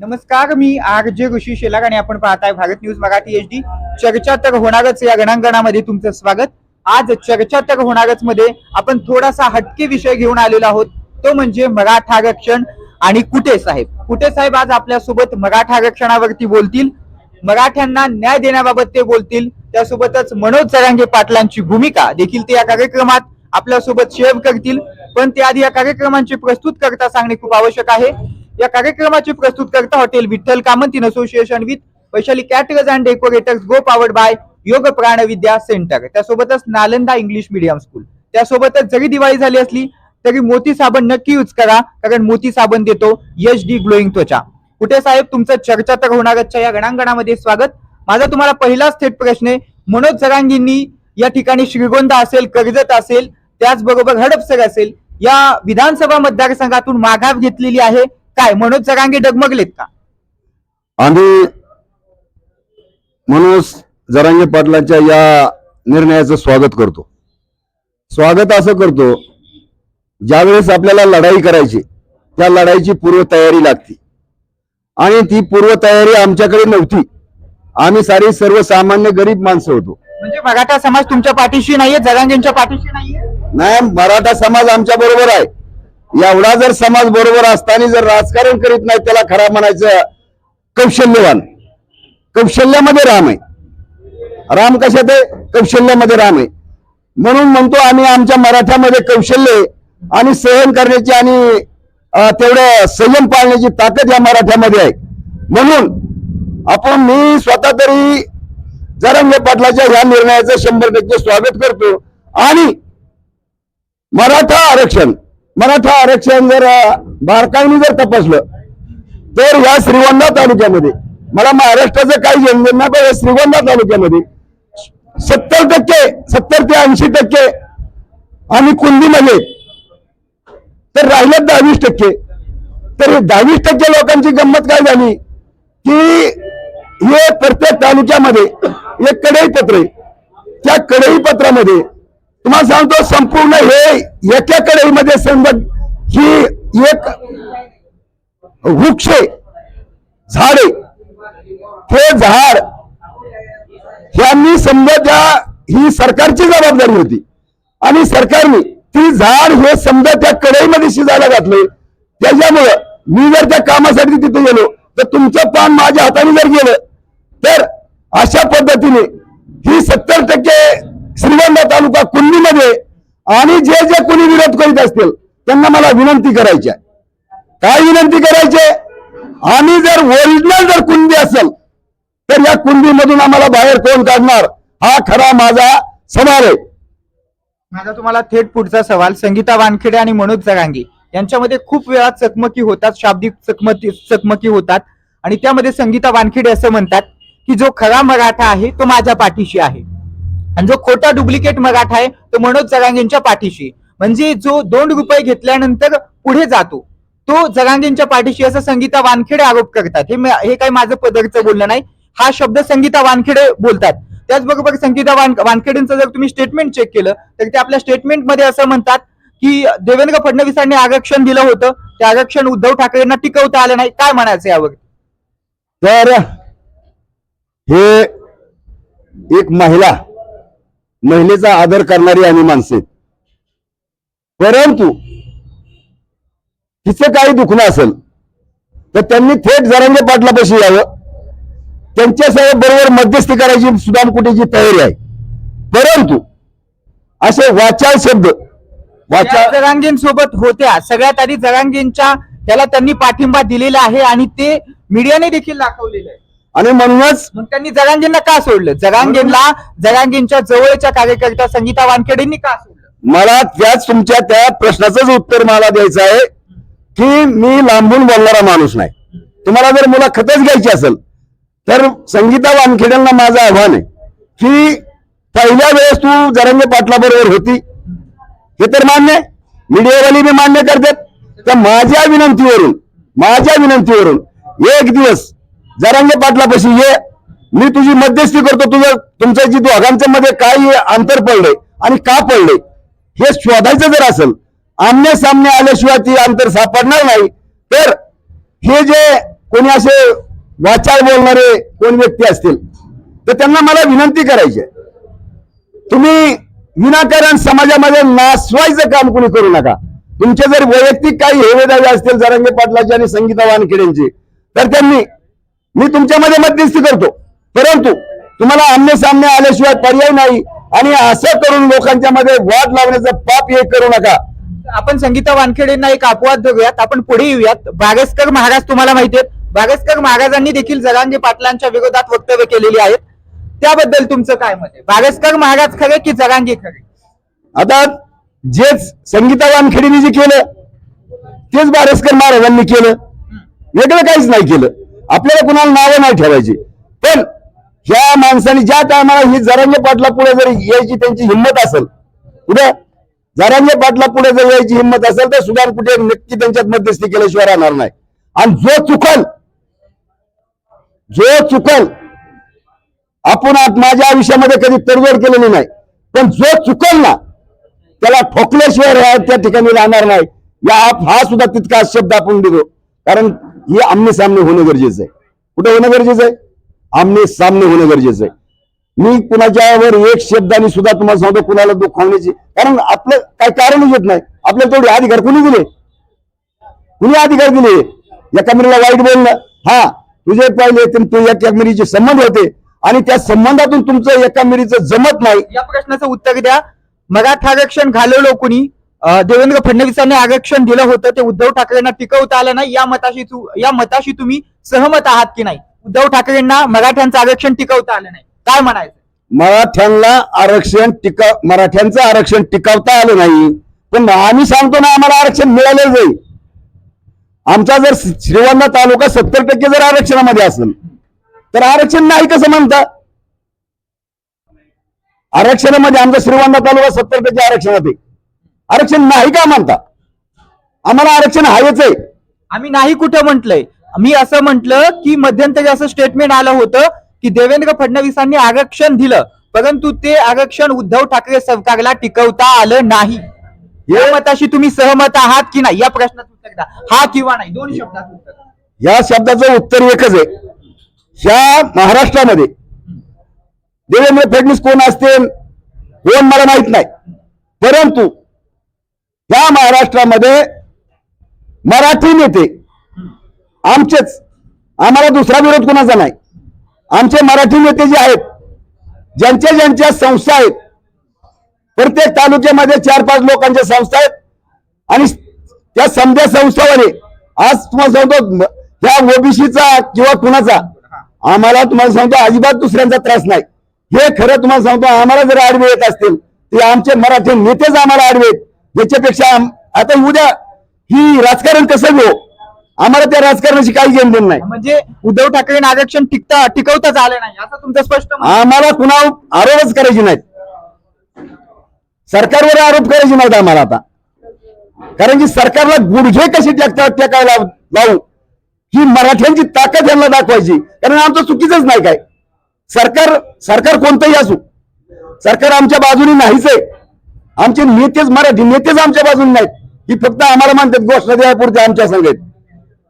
नमस्कार मी R J ऋषी शेलार आणि आपण पाहताय Bharat news Marathi H D. चर्चा तर होणारच या गणांगणामध्ये तुमचं स्वागत. आज चर्चा तर होणारच मध्ये आपण थोडासा हटके विषय घेऊन आलेलो आहोत. तो म्हणजे मराठा आरक्षण आणि कुठे साहेब? कुठे साहेब आज आपल्यासोबत मराठा आरक्षणावरती बोलतील? मराठ्यांना न्याय देण्याबाबत ते बोलतील? त्यासोबतच मनोज सरांगे पाटलांची भूमिका देखील ते या कार्यक्रमात आपल्यासोबत शेअर करतील. पण त्याआधी या कार्यक्रमांची प्रस्तुत करता सांगणे खूप आवश्यक आहे. या कार्यक्रमाची प्रस्तुत करता hotel Vitthal Kamat in association with Vaishali caterers and decorators go powered by Yog Pranavidya centre. त्यासोबतच नालंदा इंग्लिश मीडियम स्कूल. त्यासोबतच जरी दिवाळी झाली असली तरी मोती साबण नक्की यूज करा कारण मोती साबण देतो यश डी ग्लोईंग त्वचा. कुठे साहेब तुमचं चर्चा तर होणारच्या या गणांगणामध्ये स्वागत. माझा तुम्हाला पहिलाच थेट प्रश्न आहे. मनोज सरांगींनी या ठिकाणी श्रीगोंदा असेल कर्जत असेल त्याचबरोबर हडपसर असेल या विधानसभा मतदारसंघातून माघार घेतलेली आहे. काय मनोज जरांगे डगमगलेत का? आम्ही मनोज जरांगे पाटलांच्या या निर्णयाचं स्वागत करतो. स्वागत असं करतो ज्यावेळेस आपल्याला लढाई करायची त्या लढाईची पूर्वतयारी लागते. आणि ती पूर्वतयारी आमच्याकडे नव्हती. आम्ही सारी सर्वसामान्य गरीब माणसं होतो. म्हणजे मराठा समाज तुमच्या पाठीशी नाहीये जरांगेंच्या पाठीशी नाहीये? नाही मराठा समाज आमच्या बरोबर आहे. एवढा जर समाज बरोबर असताना जर राजकारण करीत नाही त्याला खरा म्हणायचं कौशल्यवान. कौशल्यामध्ये राम आहे. राम कशात आहे? कौशल्यामध्ये राम आहे. म्हणून म्हणतो आम्ही आमच्या मराठ्यामध्ये कौशल्य आणि सहन करण्याची आणि तेवढं संयम पाळण्याची ताकद या मराठ्यामध्ये आहे. म्हणून आपण मी स्वतः तरी जरंगे पाटलाच्या ह्या निर्णयाचं शंभर टक्के स्वागत करतो आणि मराठा आरक्षण मराठा आरक्षण जर बारकाईने जर तपासलं तर ह्या श्रीगोंदा तालुक्यामध्ये मला महाराष्ट्राचं काही जनगण नाही पण या श्रीगोंदा तालुक्यामध्ये सत्तर टक्के सत्तर ते ऐंशी टक्के आणि कुंदीमध्ये तर राहिलेत दहावीस टक्के. तर दहावीस टक्के लोकांची गंमत काय झाली? की हे प्रत्येक तालुक्यामध्ये एक कढई पत्र आहे. त्या कढई पत्रामध्ये तुम्हाला सांगतो संपूर्ण हे एका कढईमध्ये समजा ही एक वृक्ष झाडे हे ते झाड यांनी समजा त्या ही सरकारची जबाबदारी होती. आणि सरकारने ती झाड हे समजा त्या कढईमध्ये शिजायला घातले त्याच्यामुळं मी जर त्या कामासाठी तिथे गेलो तर तुमचं पान माझ्या हाताने जर गेलं तर अशा पद्धतीने ही सत्तर टक्के श्रीगोंदा तालुका कुंडीमध्ये आणि जे जे कोणी विरोध करीत असतील त्यांना मला विनंती करायची आहे. काय विनंती करायची आहे? आम्ही जर ओरिजिनल जर कुंडी असेल तर या कुंडीमधून आम्हाला बाहेर कोण काढणार? हा खरा माझा सवाल आहे. माझा तुम्हाला थेट पुढचा सवाल संगीता वानखेडे आणि मनोज जरांगे यांच्यामध्ये खूप वेळा चकमकी होतात शाब्दिक चकमकी चकमकी होतात. आणि त्यामध्ये संगीता वानखेडे असं म्हणतात की जो खरा मराठा आहे तो माझ्या पाठीशी आहे. आणि जो खोटा डुप्लिकेट मराठा आहे तो मनोज जरांगेंच्या पाठीशी. म्हणजे जो दोन रुपये घेतल्यानंतर पुढे जातो तो जरांगेंच्या पाठीशी असं संगीता वानखेडे आरोप करतात. हे हे काही माझं पदरचं बोलणं नाही. हा शब्द संगीता वानखेडे बोलतात. त्याचबरोबर संगीता वान वानखेडेंचं जर तुम्ही स्टेटमेंट चेक केलं तर ते आपल्या स्टेटमेंटमध्ये असं म्हणतात की देवेंद्र फडणवीसांनी आरक्षण दिलं होतं. ते आरक्षण उद्धव ठाकरेंना टिकवता आलं नाही. काय म्हणायचं यावर? तर हे एक महिला महिलेचा आदर करणारी आम्ही माणसे. परंतु तिचं काही दुखणं असेल तर त्यांनी थेट जरांगे पाटलापाशी यावं. त्यांच्यासह बरोबर मध्यस्थी करायची सुदाम कुटेची तयारी आहे. परंतु असे वाचाळ शब्द वाचा जरांगींसोबत होत्या. सगळ्यात आधी जरांगींच्या त्याला त्यांनी पाठिंबा दिलेला आहे आणि ते मीडियाने देखील दाखवलेलं आहे. आणि म्हणूनच त्यांनी जरांगेंना का सोडलं? जरांगेंना जरांगेंच्या जवळच्या कार्यकर्त्या संगीता वानखेडेंनी का सोडलं? मला त्याच तुमच्या त्या प्रश्नाचंच उत्तर मला द्यायचं आहे की मी लांबून बोलणारा माणूस नाही. तुम्हाला जर मुलाखतच घ्यायची असेल तर संगीता वानखेड्यांना माझं आव्हान आहे की पहिल्या वेळेस तू जरंगे पाटला बरोबर होती. हे तर मान्य आहे. मीडियावाली बी मान्य करतात तर माझ्या विनंतीवरून माझ्या विनंतीवरून एक दिवस जरांगे पाटलापाशी ये. मी तुझी मध्यस्थी करतो. तुझं तुमच्या जी दोघांच्या मध्ये काय अंतर पडलंय आणि का पडलंय हे शोधायचं जर असेल आमने सामने आल्याशिवाय ती अंतर सापडणार नाही. तर हे जे कोणी असे वाचार बोलणारे कोण व्यक्ती असतील तर त्यांना मला विनंती करायची आहे. तुम्ही विनाकारण समाजामध्ये नासवायचं काम कोणी करू नका. तुमचे जर वैयक्तिक काही हेवेदावे असतील जरांगे पाटलाचे आणि संगीता वानखेडेंचे तर त्यांनी मी तुमच्यामध्ये मध्यस्थी करतो. परंतु तुम्हाला आमने सामने आल्याशिवाय पर्याय नाही. आणि असं करून लोकांच्या मध्ये वाद लावण्याचं पाप हे करू नका. आपण संगीता वानखेडेंना एक अपवाद धरूयात आपण पुढे येऊयात. बागेशकर महाराज तुम्हाला माहिती आहेत. बागेशकर महाराजांनी देखील जरांगे पाटलांच्या विरोधात वक्तव्य केलेली आहेत. त्याबद्दल तुमचं काय मत आहे? बागेशकर महाराज खरे की जरांगे खरे? आता जेच संगीता वानखेडेने जे केलं तेच बारसकर महाराजांनी केलं. वेगळं काहीच नाही केलं. आपल्याला कुणाला नावं नाही ठेवायची. पण ह्या माणसाने ज्या टायमाला ही जरांगे पाटला पुढे जर यायची त्यांची हिंमत असेल कुठे जरांगे पाटला पुढे जर यायची हिंमत असेल तर सुधार कुठे नक्की त्यांच्यात मध्यस्थी केल्याशिवाय राहणार नाही. आणि जो चुकल जो चुकल आपण माझ्या आयुष्यामध्ये कधी तडजोड केलेली नाही पण जो चुकल ना त्याला ठोकल्याशिवाय त्या ठिकाणी राहणार नाही. या हा सुद्धा तितका शब्द आपण दिलो. कारण हे आमने सामने होणं गरजेचं आहे. कुठे होणं गरजेचं आहे? आमने सामने होणं गरजेचं आहे. मी कुणाच्यावर एक शब्दाने सुद्धा तुम्हाला सांगतो कुणाला दुखावण्याची कारण आपलं काय कारणच येत नाही. आपल्याला तेवढे अधिकार कुणी दिले? कुणी अधिकार दिले? एका मुलीला वाईट बोलणं. हा तुझे पाहिले तर तू एका मिरीचे संबंध होते. आणि त्या संबंधातून तुमचं एका मिरीचं जमत नाही. या प्रश्नाचं उत्तर द्या. मराठा आरक्षण घालवलं कुणी? देवेंद्र फडणवीसांनी आरक्षण दिलं होतं ते उद्धव ठाकरेंना टिकवता आलं नाही. या मताशी तू- या मताशी तुम्ही सहमत आहात की नाही? उद्धव ठाकरेंना मराठ्यांचं आरक्षण टिकवता आलं नाही. काय म्हणायचं? मराठ्यांना आरक्षण टिका मराठ्यांचं आरक्षण टिकवता आलं नाही. पण आम्ही सांगतो ना आम्हाला आरक्षण मिळालं जाईल आमचा जर श्रीवंदा तालुका सत्तर टक्के जर आरक्षणामध्ये असेल तर आरक्षण नाही कसं म्हणता? आरक्षणामध्ये आमचा श्रीवंदा तालुका सत्तर टक्के आरक्षणात आहे. आरक्षण नाही का म्हणता? आम्हाला आरक्षण हवंच आहे. आम्ही नाही कुठं म्हटलंय. मी असं म्हटलं की मध्यंतरी असं स्टेटमेंट आलं होतं की देवेंद्र फडणवीसांनी आरक्षण दिलं परंतु ते आरक्षण उद्धव ठाकरे सरकारला टिकवता आलं नाही. या मताशी तुम्ही सहमत आहात की नाही? या प्रश्नात उत्तर द्या. हा किंवा नाही दोन शब्दात उत्तर द्या. या शब्दाचं उत्तर एकच आहे. ह्या महाराष्ट्रामध्ये देवेंद्र फडणवीस कोण असतील कोण मला माहीत नाही. परंतु या महाराष्ट्रामध्ये मराठी नेते आमचेच. आम्हाला दुसरा विरोध कोणाचा नाही. आमचे मराठी नेते जे आहेत ज्यांच्या ज्यांच्या संस्था आहेत प्रत्येक तालुक्यामध्ये चार पाच लोकांच्या संस्था आहेत आणि त्या समजा संस्थावाले आज तुम्हाला सांगतो त्या ओबीसीचा किंवा कुणाचा आम्हाला तुम्हाला सांगतो अजिबात दुसऱ्यांचा त्रास नाही. हे खरं तुम्हाला सांगतो आम्हाला जर आडवे येत असतील ते आमचे मराठी नेतेच आम्हाला आडवे आहेत. याच्यापेक्षा आता उद्या ही राजकारण कसं घेऊ? आम्हाला त्या राजकारणाची काही घेण देण नाही. म्हणजे उद्धव ठाकरेंना आरक्षण टिकता टिकवताच आलं नाही असं तुमचं स्पष्ट. आम्हाला कुणा आरोपच करायचे नाहीत. सरकारवर आरोप करायचे नाहीत आम्हाला आता. कारण की सरकारला गुडघे कसे टेकता टेकायला लावून ही मराठ्यांची ताकद यांना दाखवायची. कारण आमचं चुकीचंच नाही काय. सरकार सरकार कोणतंही असू. सरकार आमच्या बाजूने नाहीच आहे. आमचे नेतेच मराठी नेतेच आमच्या बाजूने नाहीत. ही फक्त आम्हाला म्हणतात घोषणा द्यायपुरते आमच्या संगत.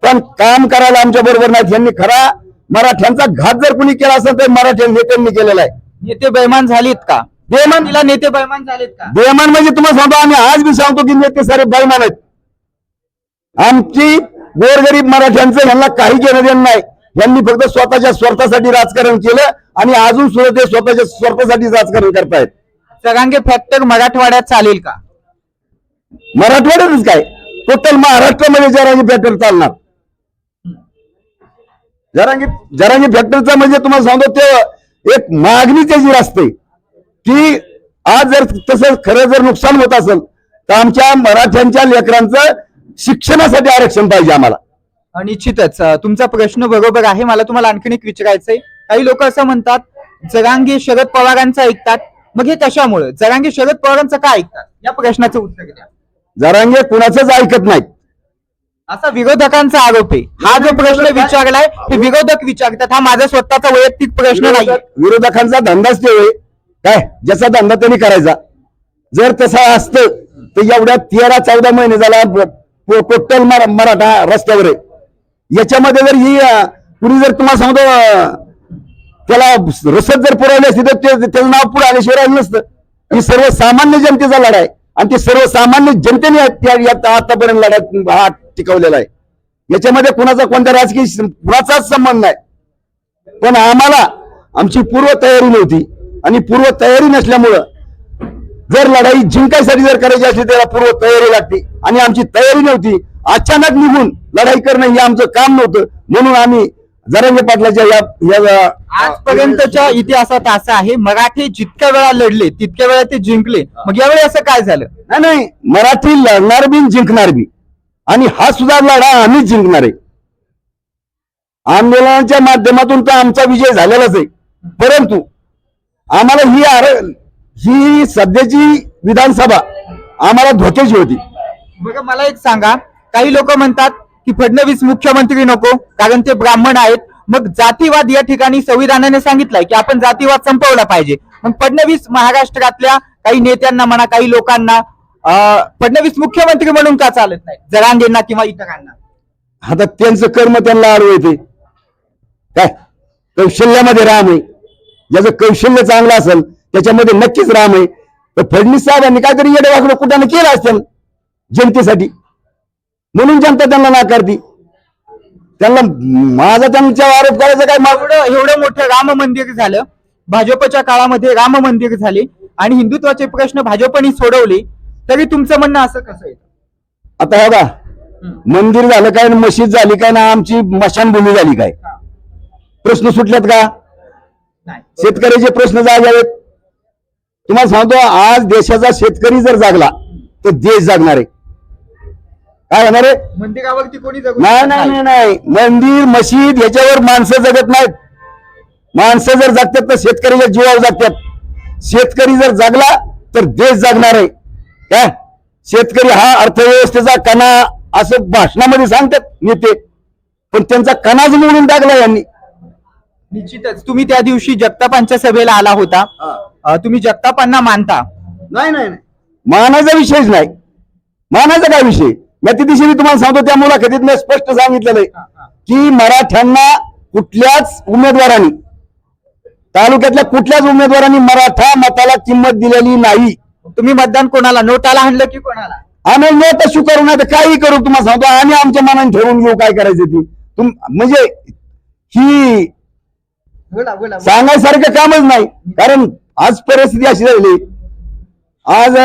पण काम करायला आमच्या बरोबर नाहीत. यांनी खरा मराठ्यांचा घात जर कुणी केला असेल तर मराठी नेत्यांनी केलेला आहे. नेते बैमान झालेत का? बेमान तिला नेते बैमान झालेत का? बेमान म्हणजे तुम्हाला सांगतो आम्ही आज बी सांगतो की नेते सारे बैमान आहेत. आमची गोरगरीब मराठ्यांचं यांना काही घेणं देणं नाही. यांनी फक्त स्वतःच्या स्वार्थासाठी राजकारण केलं आणि अजून सुद्धा ते स्वतःच्या स्वार्थासाठी राजकारण करतायत. सगळ्यांगे फॅक्टर मराठवाड्यात चालेल का? मराठवाड्यातच काय? टोटल महाराष्ट्रामध्ये जरांगी फॅक्टर चालणार. जरांगी जरांगी फॅक्टरचा म्हणजे तुम्हाला सांगतो ते एक मागणी त्याची असते की आज जर तसं खरं जर नुकसान होत असेल तर आमच्या मराठ्यांच्या लेकरांचं शिक्षणासाठी आरक्षण पाहिजे आम्हाला. निश्चितच. तुमचा प्रश्न बरोबर आहे. मला तुम्हाला आणखीन एक विचारायचंय. काही लोक असं म्हणतात जरांगे शरद पवारांचं ऐकतात मग हे कशामुळे? जरांगे शरद पवारांचं का ऐकतात? या प्रश्नाचं उत्तर द्या. जरांगे कुणाचंच ऐकत नाहीत. असा विरोधकांचा आरोप आहे. हा जो प्रश्न विचारलाय हे विरोधक विचारतात. हा माझा स्वतःचा वैयक्तिक प्रश्न नाही विरोधक- विरोधकांचा धंदाच ते काय? ज्याचा धंदा त्यांनी करायचा. जर तसा असतं तर एवढ्या तेरा चौदा महिने झाला टोटल मराठा रस्त्यावर आहे. याच्यामध्ये जर ही कुणी जर तुम्हाला सांगतो त्याला रसद जर पुरवली असती तर ते- त्याचं नाव पुढे आल्याशिवाय राहिलं नसतं. ही सर्वसामान्य जनतेचा लढा आहे. आणि ते सर्वसामान्य जनतेने त्या- आतापर्यंत लढ्यात हा टिकवलेला आहे. याच्यामध्ये कुणाचा कोणत्या राजकीय कुणाचाच संबंध नाही. पण आम्हाला आमची पूर्व तयारी नव्हती. आणि पूर्व तयारी नसल्यामुळं जर लढाई जिंकायसाठी जर करायची असली त्याला पूर्व तयारी लागते. आणि आमची तयारी नव्हती. अचानक निघून लढाई करणं हे आमचं काम नव्हतं. म्हणून आम्ही जरंगे पाटलाच्या या आजपर्यंतच्या इतिहासात असं आहे मराठे जितक्या वेळा लढले तितक्या वेळा ते जिंकले. मग यावेळी असं काय झालं? नाही नाही. मराठी लढणार बी जिंकणार बी. आणि हा सुद्धा लढा आम्हीच जिंकणार आहे. आंदोलनाच्या माध्यमातून तर आमचा विजय झालेलाच आहे. परंतु आम्हाला ही आर ही सध्याची विधानसभा आम्हाला धोक्याची होती. बघा मला एक सांगा. काही लोक म्हणतात की फडणवीस मुख्यमंत्री नको कारण ते ब्राह्मण आहेत. मग जातीवाद या ठिकाणी संविधानाने सांगितलंय की आपण जातीवाद संपवला पाहिजे. मग फडणवीस महाराष्ट्रातल्या काही नेत्यांना म्हणा काही लोकांना फडणवीस मुख्यमंत्री म्हणून का चालत नाही? जरांगेंना किंवा इतरांना? आता त्यांचं कर्म त्यांना अडवते काय? कौशल्यामध्ये राम आहे. ज्याचं कौशल्य चांगलं असेल त्याच्यामध्ये नक्कीच राम आहे. तर फडणवीस साहेबांनी काहीतरी येडे वाकडं कुठं केलं असेल जनतेसाठी. म्हणून जनता त्यांना नाकारती. त्यांना माझा त्यांच्यावर आरोप करायचा काय माग एवढं एवढं मोठं राम मंदिर झालं. भाजपच्या काळामध्ये राम मंदिर झाले आणि हिंदुत्वाचे प्रश्न भाजपने सोडवले. तरी तुमचं म्हणणं असं कसं आहे? आता हे बा मंदिर झालं काय मशीद झाली काय ना आमची मशानभूमी झाली काय? प्रश्न सुटल्यात का? शेतकऱ्याचे प्रश्न जागावेत तुम्हाला सांगतो आज देशाचा शेतकरी जर जागला तर देश जागणार आहे. काय होणार आहे? मंदिरावरती कोणी जगू नाही नाही नाही. नाही मंदिर मशीद याच्यावर माणसं जगत नाहीत. माणसं जर जगतात तर शेतकऱ्याच्या जीवावर जगतात. शेतकरी जर जगला तर देश जगणार आहे. काय? शेतकरी हा अर्थव्यवस्थेचा कणा असं भाषणामध्ये सांगतात नेते. पण त्यांचा कणाच निवडून टाकला यांनी. निश्चितच. तुम्ही त्या दिवशी जगतापांच्या सभेला आला होता. अं, तुम्ही जगतापांना मानता. नाही नाही नाही. मानाचा विषयच नाही. मानाचा काय विषय? मी त्या दिवशी मी तुम्हाला सांगतो त्या मुलाखतीत मी स्पष्ट सांगितलेलं आहे की मराठ्यांना कुठल्याच उमेदवारांनी तालुक्यातल्या कुठल्याच उमेदवारांनी मराठा मताला किंमत दिलेली नाही. तुम्ही मतदान कोणाला नोटाला आणलं की कोणाला? आम्ही नोट स्वीकारू नाही तर काही करू तुम्हाला सांगतो आम्ही आमच्या मनाने ठरवून घेऊ काय करायचं ती. तुम म्हणजे ही सांगायसारखं कामच नाही. कारण आज परिस्थिती अशी झाली आज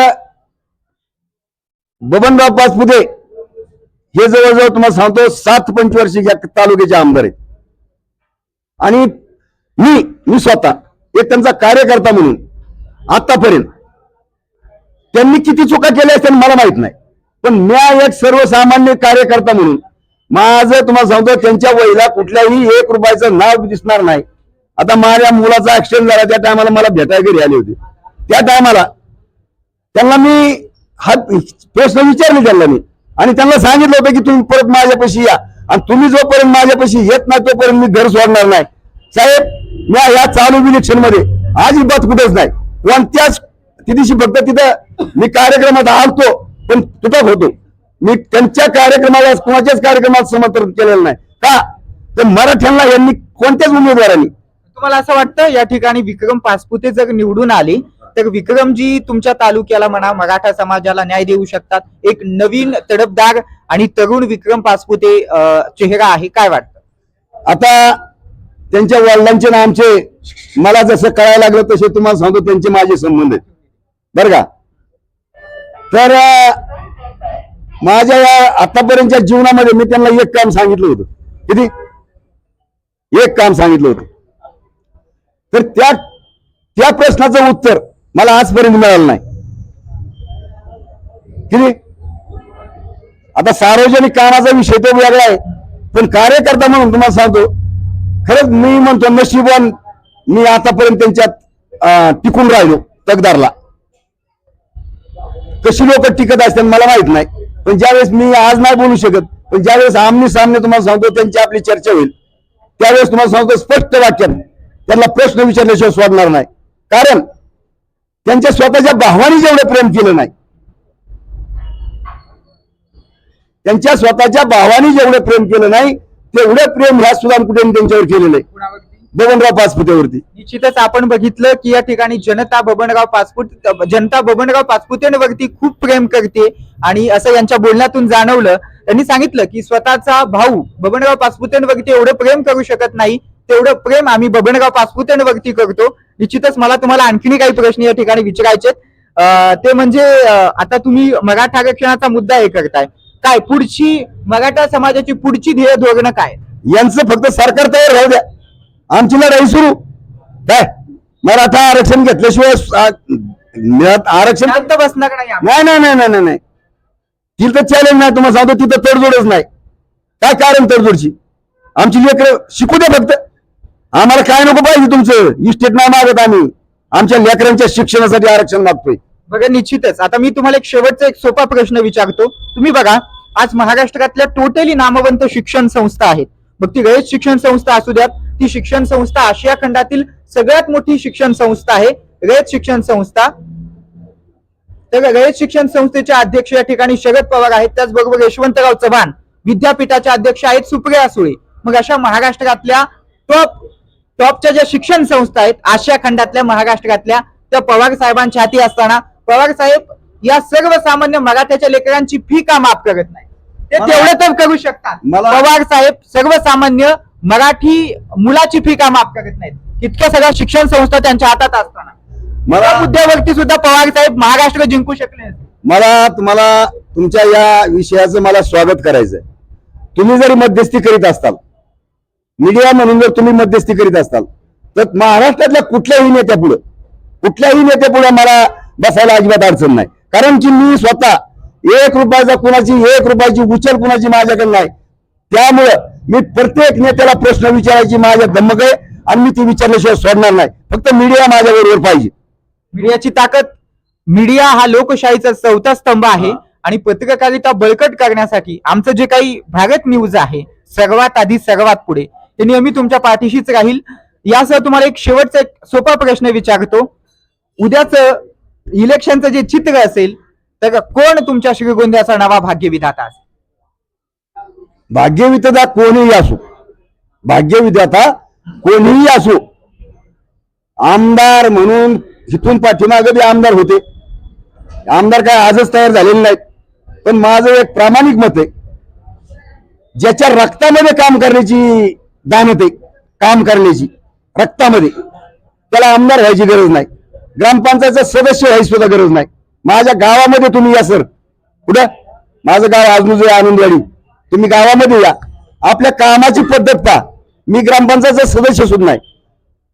बबनराव पाचपुते हे जवळजवळ तुम्हाला सांगतो सात पंचवर्षी या तालुक्याचे आमदार आहेत. आणि मी मी स्वतः एक त्यांचा कार्यकर्ता म्हणून आतापर्यंत त्यांनी किती चुका केल्या असतील मला माहीत नाही. पण मी एक सर्वसामान्य कार्यकर्ता म्हणून माझं तुम्हाला सांगतो त्यांच्या वहीला कुठल्याही एक रुपयाचं नाव दिसणार नाही. आता माझ्या मुलाचा ऍक्सिडेंट झाला त्या टायमाला मला भेटायला घरी आले होते. त्या टायमाला त्यांना मी हा प्रश्न विचारले त्यांना मी. आणि त्यांना सांगितलं होतं की तुम्ही परत माझ्यापाशी या. आणि तुम्ही जोपर्यंत माझ्यापाशी येत नाही तोपर्यंत मी घर सोडणार नाही. साहेब या या चालू इलेक्शनमध्ये अजिबात कुठेच नाही. कोणत्याच त्या फक्त तिथं मी कार्यक्रमात आलतो पण तुटक होतो. मी त्यांच्या कार्यक्रमाला कोणाच्याच कार्यक्रमात समर्थन केलेलं नाही. का? तर मराठ्यांना यांनी कोणत्याच उमेदवारांनी तुम्हाला असं वाटतं या ठिकाणी विक्रम पासपुते जर निवडून आले तर विक्रमजी तुमच्या तालुक्याला म्हणा मराठा समाजाला न्याय देऊ शकतात. एक नवीन तडपदार आणि तरुण विक्रम पासपुते चेहरा आहे. काय वाटतं? आता त्यांच्या वडिलांचे ना आमचे मला जसं कळायला लागलं तसे तुम्हाला सांगतो त्यांचे माझे संबंध आहेत. का? तर माझ्या या आतापर्यंतच्या जीवनामध्ये मी त्यांना एक काम सांगितलं होतं. किती? एक काम सांगितलं होतं. तर त्या त्या प्रश्नाचं उत्तर मला आजपर्यंत मिळालं नाही. किती? आता सार्वजनिक कामाचा विषय तो वेगळा आहे. पण कार्यकर्ता म्हणून तुम्हाला सांगतो खरंच मी म्हणतो नशिबान मी आतापर्यंत त्यांच्यात टिकून राहिलो तगदारला. कशी लोक टिकत असतात मला माहीत नाही. पण ज्यावेळेस मी आज नाही बोलू शकत पण ज्यावेळेस आमने सामने तुम्हाला सांगतो त्यांची आपली चर्चा होईल. त्यावेळेस तुम्हाला सांगतो स्पष्ट वाक्यात त्यांना प्रश्न विचारल्याशिवाय सोडणार नाही. कारण त्यांच्या स्वतःच्या भावाने जेवढं प्रेम केलं नाही त्यांच्या स्वतःच्या भावाने जेवढं प्रेम केलं नाही तेवढं प्रेम ह्या सुदाम कुठे त्यांच्यावर केलेलं आहे. बबनराव पाचपुतेवरती. निश्चितच आपण बघितलं की या ठिकाणी जनता बबनराव पाचपुत जनता बबनराव पाचपुतेंवरती खूप प्रेम करते आणि असं यांच्या बोलण्यातून जाणवलं. त्यांनी सांगितलं की स्वतःचा भाऊ बबनराव पाचपुतेंवरती एवढं प्रेम करू शकत नाही तेवढं प्रेम आम्ही बबनराव पाचपुतेंवरती करतो. निश्चितच मला तुम्हाला आणखीन काही प्रश्न या ठिकाणी विचारायचे ते म्हणजे आता तुम्ही मराठा आरक्षणाचा मुद्दा हे करताय. काय पुढची मराठा समाजाची पुढची ध्येय धोरणं काय? यांचं फक्त सरकार तयार राहू द्या. आमची लढाई सुरू. काय? मराठा आरक्षण घेतल्याशिवाय आरक्षण बसणार नाही आम्ही. नाही नाही नाही नाही नाही, नाही तिथं चॅलेंज नाही तुम्हाला सांगतो तिथं तडजोडच नाही. काय कारण तडजोडची? आमची लेकर शिकू द्या फक्त. आम्हाला काय नको पाहिजे तुमचं? इस्टेट नाही मागत आम्ही. आमच्या लेकरांच्या शिक्षणासाठी आरक्षण मागतोय. बघा निश्चितच. आता मी तुम्हाला एक शेवटचा एक सोपा प्रश्न विचारतो. तुम्ही बघा आज महाराष्ट्रातल्या टोटली नामवंत शिक्षण संस्था आहेत. मग ती रयत शिक्षण संस्था असू द्यात ती शिक्षण संस्था आशिया खंडातील सगळ्यात मोठी शिक्षण संस्था आहे रयत शिक्षण संस्था. तर रयत शिक्षण संस्थेचे अध्यक्ष या ठिकाणी शरद पवार आहेत. त्याचबरोबर यशवंतराव चव्हाण विद्यापीठाचे अध्यक्ष आहेत सुप्रिया सुळे. मग अशा महाराष्ट्रातल्या टॉप टॉपच्या ज्या शिक्षण संस्था आहेत आशिया खंडातल्या महाराष्ट्रातल्या त्या पवार साहेबांच्या हाती असताना पवार साहेब या सर्वसामान्य मराठ्याच्या लेकरांची फी का माफ करत नाही? ते तेवढं तर करू शकतात. पवार साहेब सर्वसामान्य मराठी मुलाची फी का माफ करत नाहीत? इतक्या सगळ्या शिक्षण संस्था त्यांच्या हातात असताना. मला मुद्द्यावरती सुद्धा पवार साहेब महाराष्ट्र जिंकू शकले. मला तुम्हाला तुमच्या या विषयाचं मला स्वागत करायचंय. तुम्ही जरी मध्यस्थी करीत असताल मीडिया म्हणून जर तुम्ही मध्यस्थी करीत असताल तर महाराष्ट्रातल्या कुठल्याही नेत्यापुढं कुठल्याही नेत्यापुढे मला बसायला अजिबात अडचण नाही. कारण की मी स्वतः एक रुपयाचा कुणाची एक रुपयाची उचल कुणाची माझ्याकडे नाही. त्यामुळं मी प्रत्येक नेत्याला प्रश्न विचारायची माझ्या धमक आहे आणि मी ती विचारल्याशिवाय सोडणार नाही. फक्त मीडिया माझ्या बरोबर पाहिजे. मीडियाची ताकद मीडिया हा लोकशाहीचा चौथा स्तंभ आहे आणि पत्रकारिता बळकट करण्यासाठी आमचं जे काही भारत न्यूज आहे सर्वात आधी सर्वात पुढे ते नेहमी तुमच्या पाठीशीच राहील. यासह तुम्हाला एक शेवटचा एक सोपा प्रश्न विचारतो. उद्याच इलेक्शनचं जे चित्र असेल तर कोण तुमच्या श्रीगोंद्याचा नवा भाग्यविधाता असेल? भाग्यविधाता कोणीही असो. भाग्यविधाता कोणीही असो. आमदार म्हणून इथून पाठीमागे बी आमदार होते. आमदार काय आजच तयार झालेले नाहीत. पण माझं एक प्रामाणिक मत आहे. ज्याच्या रक्तामध्ये काम करण्याची दान होते काम करण्याची रक्तामध्ये. त्याला आमदार व्हायची गरज नाही. ग्रामपंचायतचा सदस्य व्हायची सुद्धा गरज नाही. माझ्या गावामध्ये तुम्ही या सर. कुठं माझं गाव आजनुज आनंदवाडी. तुम्ही गावामध्ये या. आपल्या कामाची पद्धत पहा. मी ग्रामपंचायतचा सदस्य सुद्धा नाही.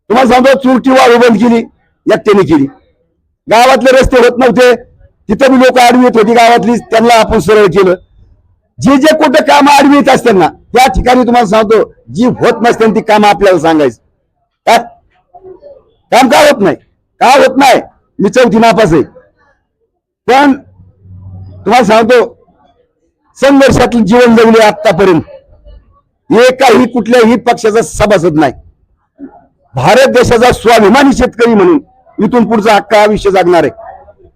तुम्हाला सांगतो चुरटी वाळू बंद केली एकट्याने केली. गावातले रस्ते होत नव्हते. तिथं मी लोक आडवी येत होती गावातली. त्यांना आपण सरळ केलं. जे जे कुठं कामं आडवी येत असताना त्या ठिकाणी तुम्हाला सांगतो जी होत नसते ती कामं आपल्याला सांगायचं. काय काम का होत नाही? का होत नाही? मी चौथी नापास आहे. पण तुम्हाला सांगतो संघर्षातून जीवन जगले आतापर्यंत एकाही कुठल्याही पक्षाचा सभासद नाही. भारत देशाचा स्वाभिमानी शेतकरी म्हणून इथून पुढचा हक्का आयुष्य जगणार आहे.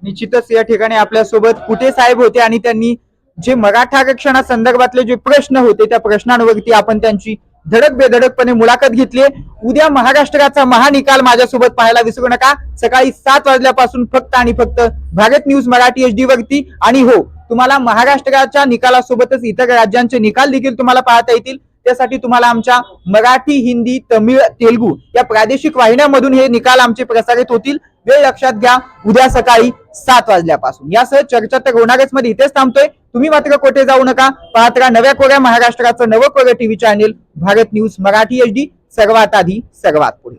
निश्चितच या ठिकाणी आपल्यासोबत कुठे साहेब होते आणि त्यांनी जे मराठा आरक्षणा संदर्भातले जे प्रश्न होते त्या प्रश्नांवरती आपण त्यांची धडक बेधडकपणे मुलाखत घेतली उद्या महाराष्ट्राचा महानिकाल माझ्यासोबत पाहायला विसरू नका. सकाळी सात वाजल्यापासून फक्त आणि फक्त Bharat news Marathi H D वरती. आणि हो तुम्हाला महाराष्ट्राच्या निकालासोबतच इतर राज्यांचे निकाल देखील तुम्हाला पाहता येतील. त्यासाठी तुम्हाला आमच्या मराठी हिंदी तमिळ तेलुगू या प्रादेशिक वाहिन्यांमधून हे निकाल आमचे प्रसारित होतील. वेळ लक्षात घ्या उद्या सकाळी सात वाजल्यापासून. यासह चर्चा तर होणारच मध्ये इथेच थांबतोय. तुम्ही मात्र कोठे जाऊ नका. पाहत राहा नव्या कोऱ्या महाराष्ट्राचं नवं कोऱ्या TV channel Bharat news Marathi H D सर्वात आधी सर्वात पुढे.